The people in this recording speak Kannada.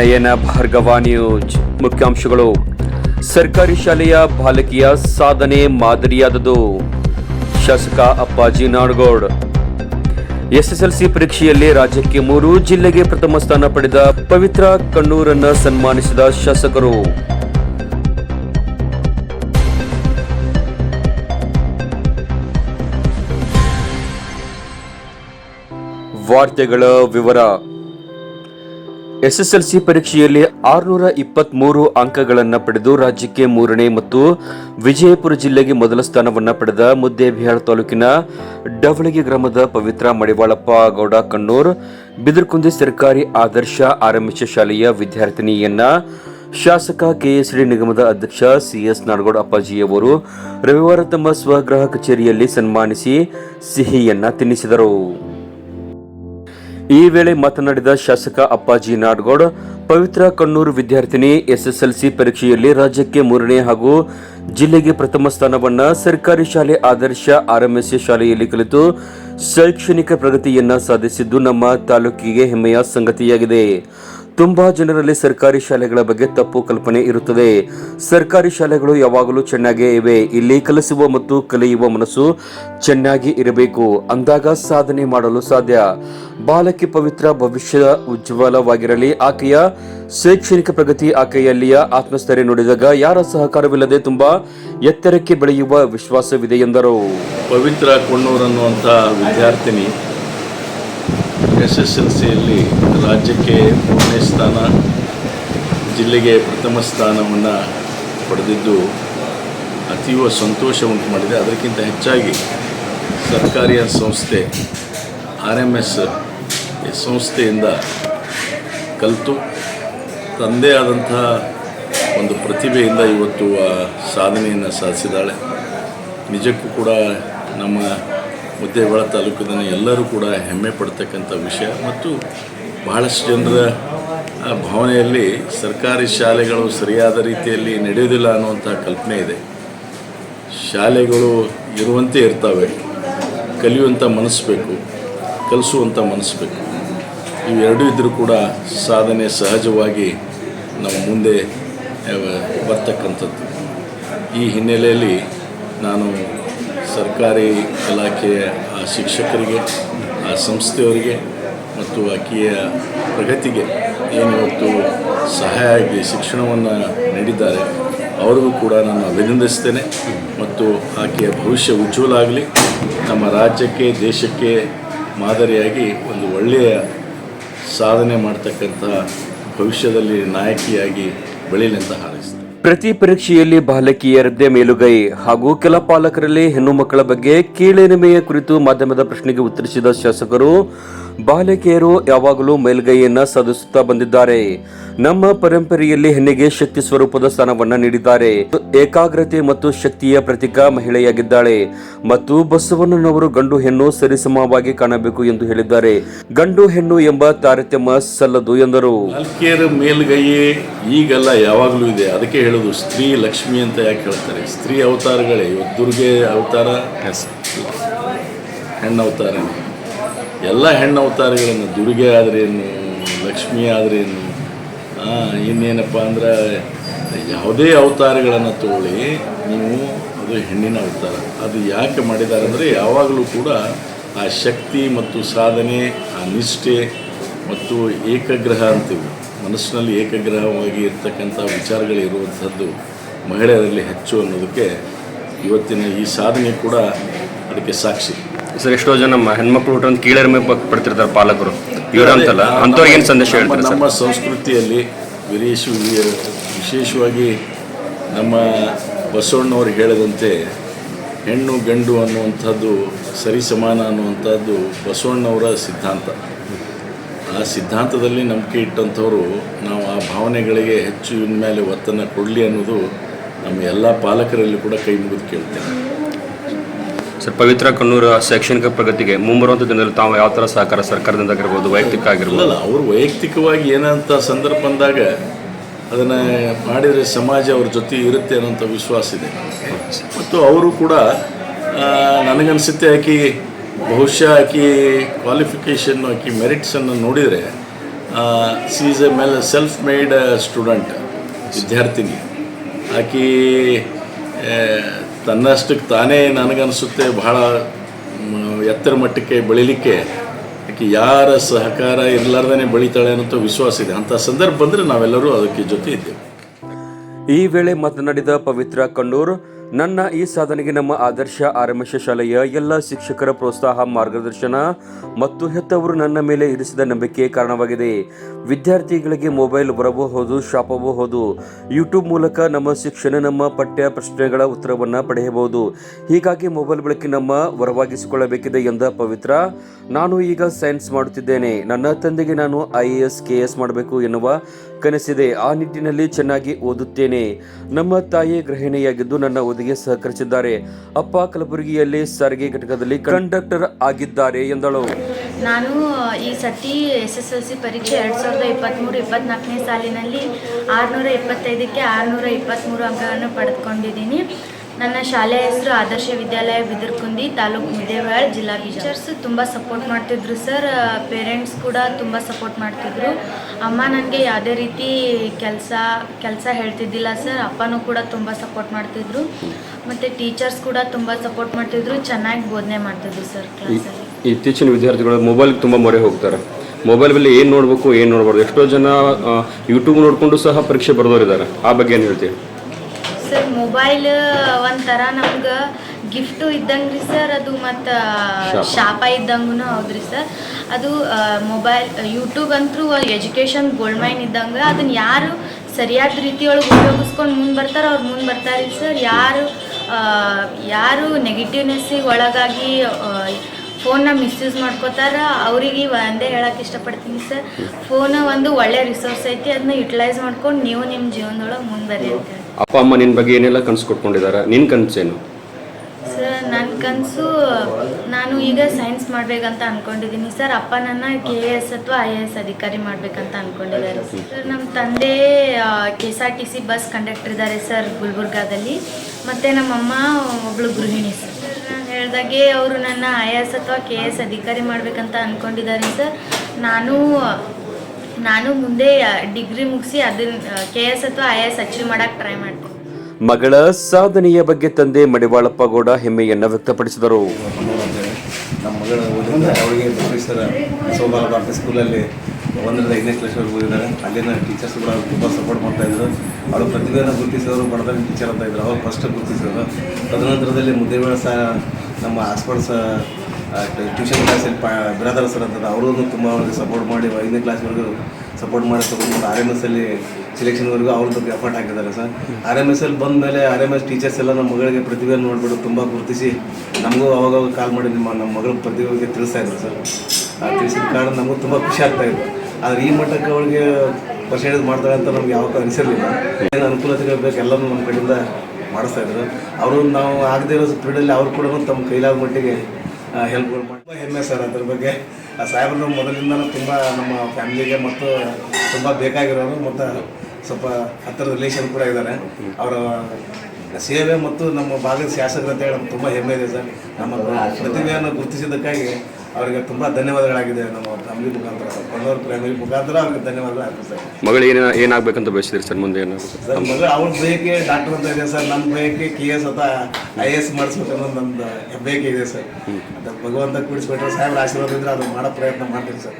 ನಯನ ಭಾರ್ಗವ ನ್ಯೂಜ್ ಮುಖ್ಯಾಂಶಗಳು. ಸರ್ಕಾರಿ ಶಾಲೆಯ ಬಾಲಕಿಯ ಸಾಧನೆ ಮಾದರಿಯಾದದು. ಶಾಸಕ ಅಪ್ಪಾಜಿ ನಾಡಗೌಡ್. ಎಸ್ಎಸ್ಎಲ್ಸಿ ಪರೀಕ್ಷೆಯಲ್ಲಿ ರಾಜ್ಯಕ್ಕೆ ಮೂರು, ಜಿಲ್ಲೆಗೆ ಪ್ರಥಮ ಸ್ಥಾನ ಪಡೆದ ಪವಿತ್ರ ಕಣ್ಣೂರನ್ನ ಸನ್ಮಾನಿಸಿದ ಶಾಸಕರು. ವಾರ್ತೆಗಳ ವಿವರ. ಎಸ್ಎಸ್ಎಲ್ಸಿ ಪರೀಕ್ಷೆಯಲ್ಲಿ ಆರುನೂರ ಇಪ್ಪತ್ಮೂರು ಅಂಕಗಳನ್ನು ಪಡೆದು ರಾಜ್ಯಕ್ಕೆ ಮೂರನೇ ಮತ್ತು ವಿಜಯಪುರ ಜಿಲ್ಲೆಗೆ ಮೊದಲ ಸ್ಥಾನವನ್ನು ಪಡೆದ ಮುದ್ದೇಬಿಹಾಳ ತಾಲೂಕಿನ ಡವಳಗಿ ಗ್ರಾಮದ ಪವಿತ್ರ ಮಡಿವಾಳಪ್ಪ ಗೌಡ ಕಣ್ಣೂರ್, ಬಿದರ್ಕುಂದಿ ಸರ್ಕಾರಿ ಆದರ್ಶ ಆರಂಭಿಸ ಶಾಲೆಯ ವಿದ್ಯಾರ್ಥಿನಿಯನ್ನ ಶಾಸಕ ಕೆಎಸ್ಡಿ ನಿಗಮದ ಅಧ್ಯಕ್ಷ ಸಿಎಸ್ ನಾಡಗೌಡ ಅಪ್ಪಾಜಿಯವರು ರವಿವಾರ ತಮ್ಮ ಸ್ವಗೃಹ ಕಚೇರಿಯಲ್ಲಿ ಸನ್ಮಾನಿಸಿ ಸಿಹಿಯನ್ನ ತಿನ್ನಿಸಿದರು. ಈ ವೇಳೆ ಮಾತನಾಡಿದ ಶಾಸಕ ಅಪ್ಪಾಜಿ ನಾಡಗೌಡ, ಪವಿತ್ರ ಕಣ್ಣೂರು ವಿದ್ಯಾರ್ಥಿನಿ ಎಸ್ಎಸ್ಎಲ್ಸಿ ಪರೀಕ್ಷೆಯಲ್ಲಿ ರಾಜ್ಯಕ್ಕೆ ಮೂರನೇ ಹಾಗೂ ಜಿಲ್ಲೆಗೆ ಪ್ರಥಮ ಸ್ಥಾನವನ್ನು ಸರ್ಕಾರಿ ಶಾಲೆ ಆದರ್ಶ ಆರ್ಎಂಎಸ್ ಶಾಲೆಯಲ್ಲಿ ಕಲಿತು ಶೈಕ್ಷಣಿಕ ಪ್ರಗತಿಯನ್ನ ಸಾಧಿಸಿದ್ದು ನಮ್ಮ ತಾಲೂಕಿಗೆ ಹೆಮ್ಮೆಯ ಸಂಗತಿಯಾಗಿದೆ. ತುಂಬಾ ಜನರಲ್ಲಿ ಸರ್ಕಾರಿ ಶಾಲೆಗಳ ಬಗ್ಗೆ ತಪ್ಪು ಕಲ್ಪನೆ ಇರುತ್ತದೆ. ಸರ್ಕಾರಿ ಶಾಲೆಗಳು ಯಾವಾಗಲೂ ಚೆನ್ನಾಗೇ ಇವೆ. ಇಲ್ಲಿ ಕಲಿಸುವ ಮತ್ತು ಕಲಿಯುವ ಮನಸ್ಸು ಚೆನ್ನಾಗಿ ಇರಬೇಕು. ಅಂದಾಗ ಸಾಧನೆ ಮಾಡಲು ಸಾಧ್ಯ. ಬಾಲಕಿ ಪವಿತ್ರ ಭವಿಷ್ಯ ಉಜ್ವಲವಾಗಿರಲಿ. ಆಕೆಯ ಶೈಕ್ಷಣಿಕ ಪ್ರಗತಿ ಆಕೆಯಲ್ಲಿಯ ಆತ್ಮಸ್ಥೈರ್ಯ ನೋಡಿದಾಗ ಯಾರ ಸಹಕಾರವಿಲ್ಲದೆ ತುಂಬಾ ಎತ್ತರಕ್ಕೆ ಬೆಳೆಯುವ ವಿಶ್ವಾಸವಿದೆ ಎಂದರು. ಪವಿತ್ರ ಕೊಣ್ಣೂರ್ ಅನ್ನುವಂಥ ವಿದ್ಯಾರ್ಥಿನಿ ಎಸ್ ಎಸ್ ಎಲ್ ಸಿಯಲ್ಲಿ ರಾಜ್ಯಕ್ಕೆ ಮೂರನೇ ಸ್ಥಾನ, ಜಿಲ್ಲೆಗೆ ಪ್ರಥಮ ಸ್ಥಾನವನ್ನು ಪಡೆದಿದ್ದು ಅತೀವ ಸಂತೋಷ ಉಂಟು ಮಾಡಿದೆ. ಅದಕ್ಕಿಂತ ಹೆಚ್ಚಾಗಿ ಸರ್ಕಾರಿ ಸಂಸ್ಥೆ, ಆರ್ ಎಂ ಎಸ್ ಸಂಸ್ಥೆಯಿಂದ ಕಲಿತು ತಂದೇ ಆದಂತಹ ಒಂದು ಪ್ರತಿಭೆಯಿಂದ ಇವತ್ತು ಆ ಸಾಧನೆಯನ್ನು ಸಾಧಿಸಿದ್ದಾಳೆ. ನಿಜಕ್ಕೂ ಕೂಡ ನಮ್ಮ ಮುದ್ದೇಬೇಳ ತಾಲೂಕಿನ ಎಲ್ಲರೂ ಕೂಡ ಹೆಮ್ಮೆ ಪಡ್ತಕ್ಕಂಥ ವಿಷಯ. ಮತ್ತು ಬಹಳಷ್ಟು ಜನರ ಭಾವನೆಯಲ್ಲಿ ಸರ್ಕಾರಿ ಶಾಲೆಗಳು ಸರಿಯಾದ ರೀತಿಯಲ್ಲಿ ನಡೆಯುವುದಿಲ್ಲ ಅನ್ನುವಂಥ ಕಲ್ಪನೆ ಇದೆ. ಶಾಲೆಗಳು ಇರುವಂತೆ ಇರ್ತವೆ. ಕಲಿಯುವಂಥ ಮನಸ್ಸು ಕಲಿಸುವಂಥ ಮನಸ್ಸು ಇವೆರಡೂ ಇದ್ದರೂ ಕೂಡ ಸಾಧನೆ ಸಹಜವಾಗಿ ನಮ್ಮ ಮುಂದೆ ಬರ್ತಕ್ಕಂಥದ್ದು. ಈ ಹಿನ್ನೆಲೆಯಲ್ಲಿ ನಾನು ಸರ್ಕಾರಿ ಇಲಾಖೆಯ ಶಿಕ್ಷಕರಿಗೆ, ಆ, ಸಂಸ್ಥೆಯವರಿಗೆ ಮತ್ತು ಆಕೆಯ ಪ್ರಗತಿಗೆ ಏನು ಸಹಾಯ ಆಗಿ ಶಿಕ್ಷಣವನ್ನು ನೀಡಿದ್ದಾರೆ, ಅವರಿಗೂ ಕೂಡ ನಾನು ಅಭಿನಂದಿಸ್ತೇನೆ. ಮತ್ತು ಆಕೆಯ ಭವಿಷ್ಯ ಉಜ್ವಲ ಆಗಲಿ, ನಮ್ಮ ರಾಜ್ಯಕ್ಕೆ, ದೇಶಕ್ಕೆ ಮಾದರಿಯಾಗಿ ಒಂದು ಒಳ್ಳೆಯ ಸಾಧನೆ ಮಾಡ್ತಕ್ಕಂಥ ಭವಿಷ್ಯದಲ್ಲಿ ನಾಯಕಿಯಾಗಿ ಬೆಳೀಲಿ ಅಂತ ಹಾರೈಸ್ತೇನೆ. ಪ್ರತಿ ಪರೀಕ್ಷೆಯಲ್ಲಿ ಬಾಲಕಿಯರದ್ದೇ ಮೇಲುಗೈ ಹಾಗೂ ಕೆಲ ಪಾಲಕರಲ್ಲಿ ಹೆಣ್ಣು ಮಕ್ಕಳ ಬಗ್ಗೆ ಕೀಳೆನಿಮೆಯ ಕುರಿತು ಮಾಧ್ಯಮದ ಪ್ರಶ್ನೆಗೆ ಉತ್ತರಿಸಿದ ಶಾಸಕರು ಬಾಲಕಿಯರು ಯಾವಾಗಲೂ ಮೇಲ್ಗೈಯನ್ನ ಸಾಧಿಸುತ್ತಾ ಬಂದಿದ್ದಾರೆ. ನಮ್ಮ ಪರಂಪರೆಯಲ್ಲಿ ಹೆಣ್ಣಿಗೆ ಶಕ್ತಿ ಸ್ವರೂಪದ ಸ್ಥಾನವನ್ನ ನೀಡಿದ್ದಾರೆ. ಏಕಾಗ್ರತೆ ಮತ್ತು ಶಕ್ತಿಯ ಪ್ರತೀಕ ಮಹಿಳೆಯಾಗಿದ್ದಾಳೆ. ಮತ್ತು ಬಸವಣ್ಣನವರು ಗಂಡು ಹೆಣ್ಣು ಸರಿಸಮವಾಗಿ ಕಾಣಬೇಕು ಎಂದು ಹೇಳಿದ್ದಾರೆ. ಗಂಡು ಹೆಣ್ಣು ಎಂಬ ತಾರತಮ್ಯ ಸಲ್ಲದು ಎಂದರು. ಮೇಲ್ಗೈಯೇ ಈಗೆಲ್ಲ ಯಾವಾಗಲೂ ಇದೆ. ಅದಕ್ಕೆ ಹೇಳುದು ಸ್ತ್ರೀ ಲಕ್ಷ್ಮಿ ಅಂತ ಯಾಕೆ ಹೇಳ್ತಾರೆ? ಸ್ತ್ರೀ ಅವತಾರಗಳೇ. ದುರ್ಗೆ ಅವತಾರ ಹೆಣ್ಣು ಅವತಾರ ಎಲ್ಲ ಹೆಣ್ಣು ಅವತಾರಗಳನ್ನು, ದುರ್ಗೆ ಆದ್ರೇನು, ಲಕ್ಷ್ಮಿ ಆದ್ರೇನು ಇನ್ನೇನಪ್ಪ ಅಂದ್ರೆ ಯಾವುದೇ ಅವತಾರಗಳನ್ನು ತಗೊಳ್ಳಿ, ನೀವು ಅದು ಹೆಣ್ಣಿನ ಅವತಾರ. ಅದು ಯಾಕೆ ಮಾಡಿದ್ದಾರೆ ಅಂದರೆ ಯಾವಾಗಲೂ ಕೂಡ ಆ ಶಕ್ತಿ ಮತ್ತು ಸಾಧನೆ, ಆ ನಿಷ್ಠೆ ಮತ್ತು ಏಕಗ್ರಹ ಅಂತೀವಿ. ಮನಸ್ಸಿನಲ್ಲಿ ಏಕಗ್ರಹವಾಗಿ ಇರ್ತಕ್ಕಂಥ ವಿಚಾರಗಳು ಇರುವಂಥದ್ದು ಮಹಿಳೆಯರಲ್ಲಿ ಹೆಚ್ಚು ಅನ್ನೋದಕ್ಕೆ ಇವತ್ತಿನ ಈ ಸಾಧನೆ ಕೂಡ ಅದಕ್ಕೆ ಸಾಕ್ಷಿ. ಸರ್ ಎಷ್ಟೋ ಜನ ನಮ್ಮ ಹೆಣ್ಮಕ್ಳು ಹುಟ್ಟ ಕೀಳರಿಮೆ ಪಡ್ತಿರ್ತಾರೆ ಪಾಲಕರು. ಇವರಂತಲ್ಲ ಅಂಥವ್ರಿಗೆ ಏನು ಸಂದೇಶ ನಮ್ಮ- ಹೇಳ್ತಾರೆ ನಮ್ಮ ಸಂಸ್ಕೃತಿಯಲ್ಲಿ ವಿರೇಶ ವಿಶೇಷವಾಗಿ ನಮ್ಮ ಬಸವಣ್ಣವರು ಹೇಳಿದಂತೆ ಹೆಣ್ಣು ಗಂಡು ಅನ್ನುವಂಥದ್ದು ಸರಿ ಸಮಾನ ಅನ್ನುವಂಥದ್ದು ಬಸವಣ್ಣವರ ಸಿದ್ಧಾಂತ. ಆ ಸಿದ್ಧಾಂತದಲ್ಲಿ ನಂಬಿಕೆ ಇಟ್ಟಂಥವರು ನಾವು ಆ ಭಾವನೆಗಳಿಗೆ ಹೆಚ್ಚು ಇನ್ಮೇಲೆ ಒತ್ತನ್ನು ಕೊಡಲಿ ಅನ್ನೋದು ನಮ್ಮ ಎಲ್ಲ ಪಾಲಕರಲ್ಲಿ ಕೂಡ ಕೈ ಮುಗಿದು ಕೇಳ್ತೇನೆ. ಸರ್, ಪವಿತ್ರ ಕಣ್ಣೂರ ಶೈಕ್ಷಣಿಕ ಪ್ರಗತಿಗೆ ಮುಂಬರುವಂಥ ದಿನದಲ್ಲಿ ತಾವು ಯಾವ ಥರ ಸಹಕಾರ ಸರ್ಕಾರದಿಂದ ಆಗಿರ್ಬೋದು ವೈಯಕ್ತಿಕ ಆಗಿರ್ಬೋದು ಅವರು ವೈಯಕ್ತಿಕವಾಗಿ ಏನಂತ ಸಂದರ್ಭ ಬಂದಾಗ ಅದನ್ನು ಮಾಡಿದರೆ ಸಮಾಜ ಅವ್ರ ಜೊತೆ ಇರುತ್ತೆ ಅನ್ನೋಂಥ ವಿಶ್ವಾಸ ಇದೆ. ಮತ್ತು ಅವರು ಕೂಡ ನನಗನ್ಸುತ್ತೆ ಆಕಿ, ಬಹುಶಃ ಆಕಿ ಕ್ವಾಲಿಫಿಕೇಷನ್ ಆಕಿ ಮೆರಿಟ್ಸನ್ನು ನೋಡಿದರೆ she is a well self made student ವಿದ್ಯಾರ್ಥಿನಿ. ಆಕಿ ತನ್ನಷ್ಟಕ್ಕೆ ತಾನೇ ನನಗನ್ನಿಸುತ್ತೆ ಬಹಳ ಎತ್ತರ ಮಟ್ಟಕ್ಕೆ ಬೆಳಿಲಿಕ್ಕೆ. ಆಕೆ ಯಾರ ಸಹಕಾರ ಇರಲಾರ್ದೇ ಬೆಳೀತಾಳೆ ಅನ್ನೋ ವಿಶ್ವಾಸ ಇದೆ. ಅಂಥ ಸಂದರ್ಭ ಬಂದರೆ ನಾವೆಲ್ಲರೂ ಅದಕ್ಕೆ ಜೊತೆ ಇದ್ದೇವೆ. ಈ ವೇಳೆ ಮಾತನಾಡಿದ ಪವಿತ್ರ ಕಣ್ಣೂರ್ ನನ್ನ ಈ ಸಾಧನೆಗೆ ನಮ್ಮ ಆದರ್ಶ ಆರಂಭಿಕ ಶಾಲೆಯ ಎಲ್ಲ ಶಿಕ್ಷಕರ ಪ್ರೋತ್ಸಾಹ, ಮಾರ್ಗದರ್ಶನ ಮತ್ತು ಹೆತ್ತವರು ನನ್ನ ಮೇಲೆ ಇರಿಸಿದ ನಂಬಿಕೆ ಕಾರಣವಾಗಿದೆ. ವಿದ್ಯಾರ್ಥಿಗಳಿಗೆ ಮೊಬೈಲ್ ಬರಬಹುದು ಶಾಪಬಹುದು ಯೂಟ್ಯೂಬ್ ಮೂಲಕ ನಮ್ಮ ಶಿಕ್ಷಣ, ನಮ್ಮ ಪಠ್ಯ ಪ್ರಶ್ನೆಗಳ ಉತ್ತರವನ್ನು ಪಡೆಯಬಹುದು. ಹೀಗಾಗಿ ಮೊಬೈಲ್ ಬಳಕೆ ನಮ್ಮ ವರವಾಗಿಸಿಕೊಳ್ಳಬೇಕಿದೆ ಎಂದ ಪವಿತ್ರ, ನಾನು ಈಗ ಸೈನ್ಸ್ ಮಾಡುತ್ತಿದ್ದೇನೆ. ನನ್ನ ತಂದೆಗೆ ನಾನು I A S, K S ಮಾಡಬೇಕು ಎನ್ನುವ ಕನಸಿದೆ. ಆ ನಿಟ್ಟಿನಲ್ಲಿ ಚೆನ್ನಾಗಿ ಓದುತ್ತೇನೆ. ನಮ್ಮ ತಾಯಿ ಗೃಹಿಣಿಯಾಗಿದ್ದು ನನ್ನ ಓದಿಗೆ ಸಹಕರಿಸಿದ್ದಾರೆ. ಅಪ್ಪ ಕಲಬುರಗಿಯಲ್ಲಿ ಸಾರಿಗೆ ಘಟಕದಲ್ಲಿ ಕಂಡಕ್ಟರ್ ಆಗಿದ್ದಾರೆ ಎಂದಳು. ನಾನು, ಈ ಸತಿ ಎಸ್ ಎಸ್ ಎಲ್ ಸಿ ಪರೀಕ್ಷೆ ಎರಡು ಸಾವಿರದ ಇಪ್ಪತ್ತ್ಮೂರು ಇಪ್ಪತ್ತ್ನಾಲ್ಕನೇ ಸಾಲಿನಲ್ಲಿ ಆರುನೂರ ಇಪ್ಪತ್ತೈದಕ್ಕೆ ಆರುನೂರ ಇಪ್ಪತ್ತ್ಮೂರು ಅಂಕಗಳನ್ನು ಪಡೆದುಕೊಂಡಿದ್ದೀನಿ. ನನ್ನ ಶಾಲೆಯ ಹೆಸರು ಆದರ್ಶ ವಿದ್ಯಾಲಯ ಬಿದರ್ಕುಂದಿ ತಾಲೂಕು ಮಿದೇವಾಳ್ ಜಿಲ್ಲಾ ಟೀಚರ್ಸ್. ತುಂಬ ಸಪೋರ್ಟ್ ಮಾಡ್ತಿದ್ರು ಸರ್. ಪೇರೆಂಟ್ಸ್ ಕೂಡ ತುಂಬ ಸಪೋರ್ಟ್ ಮಾಡ್ತಿದ್ರು. ಅಮ್ಮ ನನಗೆ ಯಾವುದೇ ರೀತಿ ಕೆಲಸ ಕೆಲಸ ಹೇಳ್ತಿದ್ದಿಲ್ಲ ಸರ್. ಅಪ್ಪನೂ ಕೂಡ ತುಂಬ ಸಪೋರ್ಟ್ ಮಾಡ್ತಿದ್ರು. ಮತ್ತು ಟೀಚರ್ಸ್ ಕೂಡ ತುಂಬ ಸಪೋರ್ಟ್ ಮಾಡ್ತಿದ್ರು. ಚೆನ್ನಾಗಿ ಬೋಧನೆ ಮಾಡ್ತಿದ್ರು ಸರ್ ಕ್ಲಾಸಲ್ಲಿ ಇತ್ತೀಚಿನ ವಿದ್ಯಾರ್ಥಿಗಳು ಮೊಬೈಲ್ಗೆ ತುಂಬ ಮೊರೆ ಹೋಗ್ತಾರೆ. ಮೊಬೈಲ್ ಮೇಲೆ ಏನು ನೋಡಬೇಕು ಏನು ನೋಡಬಾರ್ದು. ಎಷ್ಟೋ ಜನ ಯೂಟ್ಯೂಬ್ ನೋಡಿಕೊಂಡು ಸಹ ಪರೀಕ್ಷೆ ಬರೆದವರಿದ್ದಾರೆ. ಆ ಬಗ್ಗೆ ಏನು ಹೇಳ್ತೀವಿ ಸರ್ ಮೊಬೈಲ್ ಒಂಥರ ನಮ್ಗೆ ಗಿಫ್ಟು ಇದ್ದಂಗೆ ರೀ ಸರ್ ಅದು ಮತ್ತು ಶಾಪ. ಇದ್ದಂಗೂ ಹೌದ್ರಿ ಸರ್. ಅದು ಮೊಬೈಲ್ ಯೂಟ್ಯೂಬ್ ಅಂತೂ ಎಜುಕೇಷನ್ ಗೋಲ್ಡ್ ಮೈನ್ ಇದ್ದಂಗೆ ಅದನ್ನ ಯಾರು ಸರಿಯಾದ ರೀತಿಯೊಳಗೆ ಉಪಯೋಗಿಸ್ಕೊಂಡು ಮುಂದೆ ಬರ್ತಾರೆ ಅವ್ರು ಮುಂದೆ ಬರ್ತಾರೆ ಸರ್. ಯಾರು ಯಾರು ನೆಗೆಟಿವ್ನೆಸ್ಸಿಗೆ ಒಳಗಾಗಿ ಫೋನ್ನ ಮಿಸ್ಯೂಸ್ ಮಾಡ್ಕೋತಾರ ಅವರಿಗೆ ಒಂದೇ ಹೇಳಕ್ಕೆ ಇಷ್ಟಪಡ್ತೀನಿ ಸರ್. ಫೋನ್ ಒಂದು ಒಳ್ಳೆ ರಿಸೋರ್ಸ್ ಐತಿ ಅದನ್ನ ಯುಟಿಲೈಸ್ ಮಾಡ್ಕೊಂಡು ನೀವು ನಿಮ್ಮ ಜೀವನದೊಳಗೆ ಮುಂದೆ ಬರೀ ಅಪ್ಪ ಅಮ್ಮ ನಿನ್ನ ಬಗ್ಗೆ ಏನೆಲ್ಲ ಕನಸು ಕೊಟ್ಕೊಂಡಿದ್ದಾರೆ ನಿನ್ನ ಕನಸೇನು? ಕನಸು, ನಾನು ಈಗ ಸೈನ್ಸ್ ಮಾಡಬೇಕಂತ ಅನ್ಕೊಂಡಿದ್ದೀನಿ ಸರ್ ಅಪ್ಪ ನನ್ನ ಕೆ ಎ ಎಸ್ ಅಥವಾ ಐ ಎ ಎಸ್ ಅಧಿಕಾರಿ ಮಾಡಬೇಕಂತ ಅನ್ಕೊಂಡಿದ್ದಾರೆ. ಸರ್ ನಮ್ಮ ತಂದೆ K S R T C bus conductor ಇದ್ದಾರೆ ಸರ್ ಗುಲ್ಬರ್ಗಾದಲ್ಲಿ. ಮತ್ತು ನಮ್ಮಮ್ಮ ಒಬ್ಬಳು ಗೃಹಿಣಿ ಸರ್. ನಾನು ಹೇಳ್ದಾಗೆ ಅವರು ನನ್ನ ಐ ಎ ಎಸ್ ಅಥವಾ ಕೆ ಎ ಎಸ್ ಅಧಿಕಾರಿ ಮಾಡಬೇಕಂತ ಅಂದ್ಕೊಂಡಿದ್ದಾರೆ ಸರ್. ನಾನು ನಾನು ಮುಂದೆ ಡಿಗ್ರಿ ಮುಗಿಸಿ ಅದನ್ನ ಕೆ ಎಸ್ ಅಥವಾ ಐ ಎ ಎಸ್ ಅಚೀವ್ ಮಾಡೋಕ್ಕೆ ಟ್ರೈ ಮಾಡ್ತೀನಿ. ಮಗಳ ಸಾಧನೆಯ ಬಗ್ಗೆ ತಂದೆ ಮಡಿವಾಳಪ್ಪ ಗೌಡ ಹೆಮ್ಮೆಯನ್ನು ವ್ಯಕ್ತಪಡಿಸಿದರು. ನಮ್ಮ ಸೋಮವಾರ ಸ್ಕೂಲಲ್ಲಿ ಒಂದರಿಂದ ಐದನೇ ಕ್ಲಾಸ್ವರೆಗೂ ಓದಿದ್ದಾರೆ. ಅಲ್ಲಿನ ಟೀಚರ್ಸ್ ಕೂಡ ತುಂಬ ಸಪೋರ್ಟ್ ಮಾಡ್ತಾ ಇದ್ರು. ಅವಳು ಪ್ರತಿಭೆಯನ್ನು ಗುರುತಿಸಿದವರು ಬಡದಲ್ಲಿ ಟೀಚರ್ ಅಂತ ಇದ್ದರು ಅವ್ರು ಫಸ್ಟ್ ಗುರುತಿಸಿದ್ರು. ತದನಂತರದಲ್ಲಿ ಮುದ್ದೇಬೇಳ ಸಹ ನಮ್ಮ ಹಾಸ್ಪಿಟಲ್ಸ್ ಟ್ಯೂಷನ್ ಕ್ಲಾಸಲ್ಲಿ ಪಾ, ಬಿರಾದರ ಸರ್ ಅಂತ ಅವರು ತುಂಬ ಅವ್ರಿಗೆ ಸಪೋರ್ಟ್ ಮಾಡಿ ಐದನೇ ಕ್ಲಾಸ್ವರೆಗೂ ಸಪೋರ್ಟ್ ಮಾಡಿ ಆರ್ ಎಂ ಎಸ್ ಅಲ್ಲಿ ಸಿಲೆಕ್ಷನ್ವರೆಗೂ ಅವ್ರ ಬಗ್ಗೆ ಎಫರ್ಟ್ ಹಾಕಿದ್ದಾರೆ ಸರ್ ಆರ್ ಎಂ ಎಸ್ ಅಲ್ಲಿ ಬಂದ ಮೇಲೆ ಆರ್ ಎಂ ಎಸ್ ಟೀಚರ್ಸ್ ಎಲ್ಲ ನಮ್ಮ ಮಗಳಿಗೆ ಪ್ರತಿಭೆ ನೋಡ್ಬಿಟ್ಟು ತುಂಬ ಗುರುತಿಸಿ ನಮಗೂ ಅವಾಗ ಕಾಲ್ ಮಾಡಿ ನಿಮ್ಮ ನಮ್ಮ ಮಗಳ ಪ್ರತಿಭೆಗೆ ತಿಳಿಸ್ತಾ ಇದ್ರು ಸರ್ ಆ ತಿಳಿಸಿದ ಕಾರಣ ನಮಗೂ ತುಂಬ ಖುಷಿ ಆಗ್ತಾ ಇತ್ತು ಆದರೆ ಈ ಮಟ್ಟಕ್ಕೆ ಅವಳಿಗೆ ಪರ್ಸೆಂಟೇಜ್ ಮಾಡ್ತಾಳೆ ಅಂತ ನಮ್ಗೆ ಯಾವ ಅನಿಸಿರಲಿಲ್ಲ. ಏನು ಅನುಕೂಲತೆಗಳು ಬೇಕು ಎಲ್ಲನೂ ನಮ್ಮ ಕಡೆಯಿಂದ ಮಾಡಿಸ್ತಾ ಇದ್ರು. ಅವರು ನಾವು ಆಗದೇ ಇರೋ ಪೀರಿಯಡಲ್ಲಿ ಅವ್ರು ಕೂಡ ತಮ್ಮ ಕೈಲಾದ ಮಟ್ಟಿಗೆ ಹೆಲ್ಪ್ಗಳು ಮಾಡಿ. ಹೆಮ್ಮೆ ಸರ್ ಅದ್ರ ಬಗ್ಗೆ. ಆ ಸಾಹೇಬರು ಮೊದಲಿಂದನೂ ತುಂಬ ನಮ್ಮ ಫ್ಯಾಮಿಲಿಗೆ ಮತ್ತು ತುಂಬ ಬೇಕಾಗಿರೋರು ಮತ್ತು ಸ್ವಲ್ಪ ಹತ್ತಿರ ರಿಲೇಷನ್ ಕೂಡ ಇದ್ದಾರೆ. ಅವರ ಸೇವೆ ಮತ್ತು ನಮ್ಮ ಭಾಗದ ಶಾಸಕರು ಅಂತ ಹೇಳಿ ನಮ್ಗೆ ತುಂಬ ಹೆಮ್ಮೆ ಇದೆ ಸರ್. ನಮ್ಮ ಪ್ರತಿಭೆಯನ್ನು ಗುರುತಿಸಿದ್ದಕ್ಕಾಗಿ ಅವರಿಗೆ ತುಂಬ ಧನ್ಯವಾದಗಳಾಗಿದೆ ನಮ್ಮ ಫ್ಯಾಮಿಲಿ ಮುಖಾಂತರ. ಕೊಂಡವ್ರ ಫ್ಯಾಮಿಲಿ ಮುಖಾಂತರ ಅವ್ರಿಗೆ ಧನ್ಯವಾದಗಳು ಆಗ್ತದೆ ಸರ್ ಮಗಳು ಏನ ಏನಾಗಬೇಕಂತ ಬಯಸಿದ್ರಿ ಸರ್ ಮುಂದೆ ಏನಾಗಬೇಕು ಸರ್ ಮಗಳು ಅವ್ರ ಬಯಕೆ ಡಾಕ್ಟರ್ ಅಂತ ಇದೆ ಸರ್ ನಮ್ಮ ಬಯಕೆ ಕೆ ಎಸ್ ಅಥವಾ ಐ ಎ ಎಸ್ ಮಾಡಿಸ್ಬೇಕು ಅನ್ನೋದು ಬಯಕೆ ಇದೆ ಸರ್. ಅದು ಭಗವಂತ ಕೂಡಿಸ್ಬಿಟ್ರೆ ಸಾಹೇಬ್ರ ಆಶೀರ್ವಾದ ಇದ್ರೆ ಅದು ಮಾಡೋ ಪ್ರಯತ್ನ ಮಾಡ್ತೀನಿ ಸರ್.